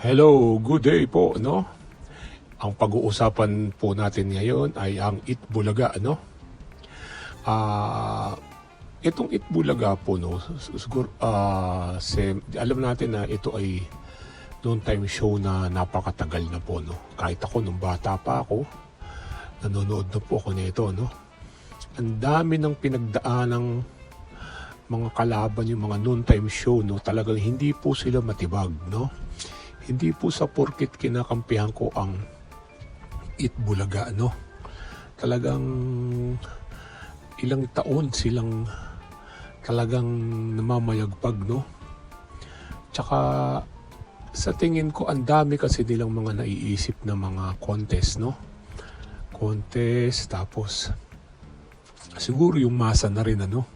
Hello, good day po, no? Ang pag-uusapan po natin ngayon ay ang Itbulaga, no? Ah, itong Itbulaga po, no? Siguro, ah, se- alam natin na ito ay noon time show na napakatagal na po, no? Kahit ako, nung bata pa ako, nanonood na po ako nito, no? Ang dami ng pinagdaan ng mga kalaban yung mga noon time show, no? Talagang hindi po sila matibag, no? Hindi po sa porkit kinakampihan ko ang Itbulaga, no? Talagang ilang taon silang talagang namamayagpag, no? Tsaka sa tingin ko, ang dami kasi nilang mga naiisip na mga contest, no? Contest, tapos siguro yung masa na rin, ano?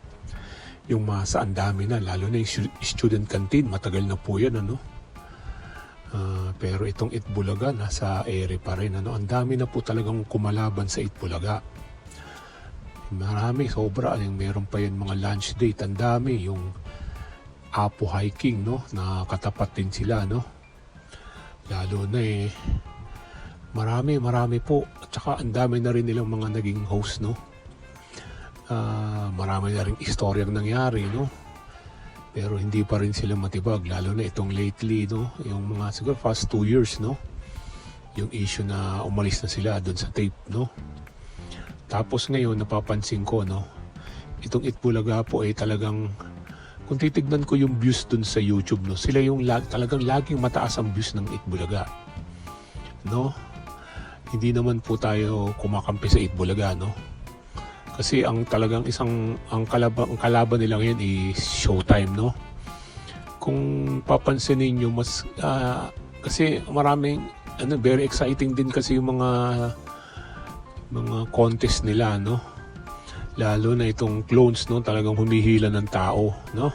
Yung masa, ang dami na, lalo na yung stu- student canteen, matagal na po yan, ano? Ah, pero itong Itbulaga nasa ere pa rin. Ano? Ang dami na po talagang kumalaban sa Itbulaga. Marami, sobra. Yung meron pa yan mga lunch date. Ang dami. Yung Apo hiking, no? Na katapat din sila, no? Lalo na eh. Marami, marami po. At saka ang dami na rin nilang mga naging host, no? Ah, marami na rin istoryang nangyari, no? Pero hindi pa rin sila matibag lalo na itong lately no? Yung mga siguro past two years no? Yung issue na umalis na sila doon sa tape no? Tapos ngayon napapansin ko no? Itong Itbulaga po ay talagang kung titignan ko yung views doon sa YouTube no? Sila yung lag, talagang laging mataas ang views ng Itbulaga no? Hindi naman po tayo kumakampi sa Itbulaga no kasi ang talagang isang ang kalaban, ang kalaban nila ngayon is showtime, no? Kung papansinin niyo mas ah, kasi maraming ano very exciting din kasi yung mga mga contest nila, no? Lalo na itong clones, no? Talagang humihila ng tao, no?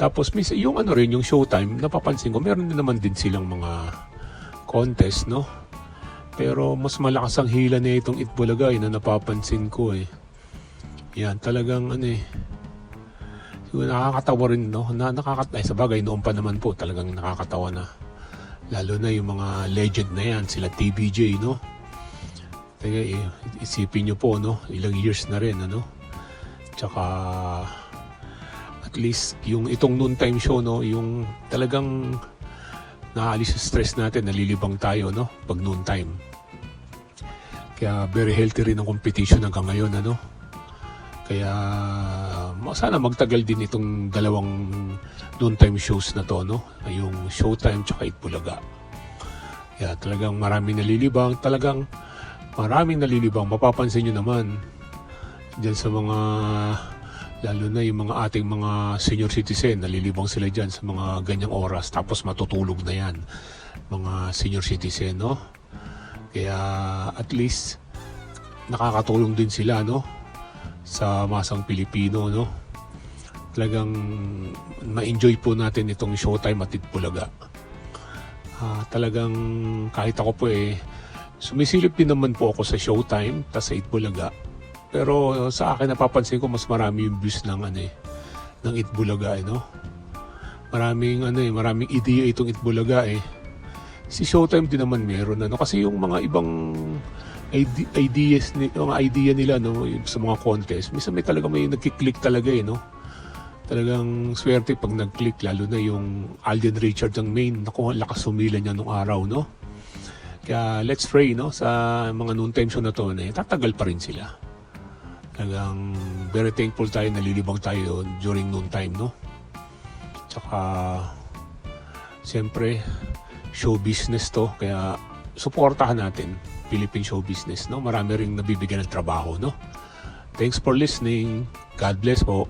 Tapos mis yung ano rin yung showtime, napapansin ko meron din naman din silang mga contest, no? Pero mas malakas ang hila na itong Itbulaga eh, na napapansin ko eh. Yan, talagang ano eh. Siguro nakakatawa rin, no? Na, nakakat ay, sa bagay, noon pa naman po, talagang nakakatawa na. Lalo na yung mga legend na yan, sila TBJ, no? Teka, eh, isipin nyo po, no? Ilang years na rin, ano? Tsaka, at least, yung itong noon time show, no? Yung talagang nakaalis sa stress natin, nalilibang tayo, no? Pag noon time. Kaya very healthy rin ang competition hanggang ngayon, ano? Kaya sana magtagal din itong dalawang noon time shows na to, no? Yung Showtime tsaka Itbulaga. Kaya talagang maraming nalilibang, talagang maraming nalilibang. Mapapansin nyo naman dyan sa mga lalo na yung mga ating mga senior citizen, nalilibang sila dyan sa mga ganyang oras tapos matutulog na yan mga senior citizen, no? Kaya at least nakakatulong din sila, no? Sa masang Pilipino, no? Talagang ma-enjoy po natin itong showtime at Itbulaga. Ah, talagang kahit ako po eh, sumisilip din naman po ako sa showtime, tas sa Itbulaga. Pero sa akin napapansin ko mas marami yung views ng ano eh, ng Itbulaga eh, no? Maraming ano eh, maraming ideya itong Itbulaga eh. Si Showtime din naman meron ano kasi yung mga ibang ide- ideas ni mga idea nila no sa mga contest, minsan may talaga may nagki-click talaga eh no. Talagang swerte pag nag-click lalo na yung Alden Richard ang main. Naku, lakas sumila niya nung araw no. Kaya let's pray no sa mga noon time show na to na eh, tatagal pa rin sila. Talagang very thankful tayo, nalilibang tayo during noon time, no? Tsaka, siyempre, show business to, kaya suportahan natin Philippine show business, no? Marami ring nabibigyan ng trabaho, no? Thanks for listening. God bless po.